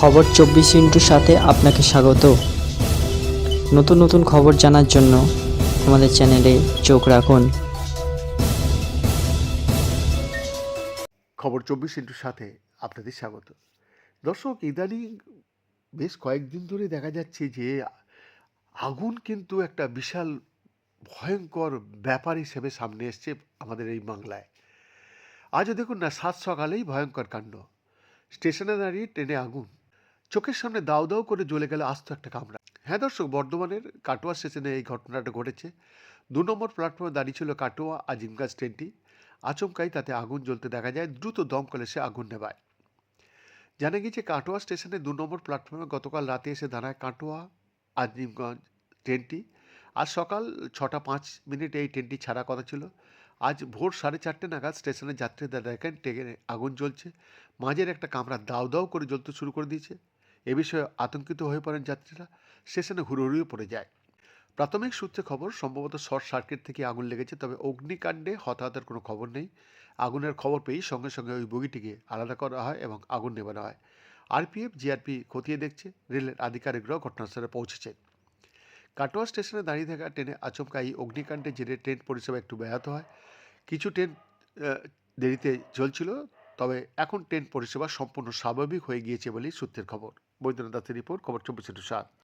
খবর চব্বিশ ইন্টুর সাথে আপনাকে স্বাগত। নতুন নতুন খবর জানার জন্য আমাদের চ্যানেলে চোখ রাখুন। খবর চব্বিশ ইন্টুর সাথে আপনাদের স্বাগত। দর্শক, ইদানিং বেশ কয়েকদিন ধরে দেখা যাচ্ছে যে, আগুন কিন্তু একটা বিশাল ভয়ঙ্কর ব্যাপার হিসেবে সামনে এসছে আমাদের এই বাংলায়। আজও দেখুন না, সাত সকালেই ভয়ঙ্কর কাণ্ড। স্টেশনে দাঁড়িয়ে ট্রেনে আগুন। চোখের সামনে দাউ দাউ করে জ্বলে গেল আস্ত একটা কামরা। হ্যাঁ দর্শক, বর্ধমানের কাটোয়া স্টেশনে এই ঘটনাটা ঘটেছে। দু নম্বর প্ল্যাটফর্মে দাঁড়িয়ে ছিল কাটোয়া আজিমগাজ ট্রেনটি। আচমকাই তাতে আগুন জ্বলতে দেখা যায়, দ্রুত দমকলে সে আগুন নেবায় জানা গিয়েছে, কাটোয়া স্টেশনে দু নম্বর প্ল্যাটফর্মে গতকাল রাতে এসে দাঁড়ায় কাটোয়া আজিমগঞ্জ ট্রেনটি। আজ সকাল ছটা পাঁচ মিনিটে এই ট্রেনটি ছাড়া কথা ছিল। আজ ভোর সাড়ে চারটে নাগাদ স্টেশনের যাত্রীদের দেখেন ট্রেনে আগুন জ্বলছে। মাঝের একটা কামরা দাউ দাও করে জ্বলতে শুরু করে দিয়েছে। এ বিষয়ে আতঙ্কিত হয়ে পড়েন যাত্রীরা। স্টেশনে হুড়োহুড়িয়ে পড়ে যায়। প্রাথমিক সূত্রে খবর, সম্ভবত শর্ট সার্কিট থেকে আগুন লেগেছে, তবে অগ্নিকাণ্ডে হতাহতের কোনো খবর নেই। আগুনের খবর পেয়েই সঙ্গে সঙ্গে ওই বগিটিকে আলাদা করা হয় এবং আগুন নেবানো হয়। আরপিএফ, জিআরপি খতিয়ে দেখছে, রেলের আধিকারিকরাও ঘটনাস্থলে পৌঁছেছে। কাটোয়া স্টেশনে দাঁড়িয়ে থাকা ট্রেনে আচমকা এই অগ্নিকাণ্ডে জেরে ট্রেন পরিষেবা একটু ব্যাহত হয়। কিছু ট্রেন দেরিতে চলছিল তবে এখন ট্রেন পরিষেবা সম্পূর্ণ স্বাভাবিক হয়ে গিয়েছে বলেই সূত্রের খবর। বৈদ্যনাথ দাসের রিপোর্ট, খবর চব্বিশ সাত।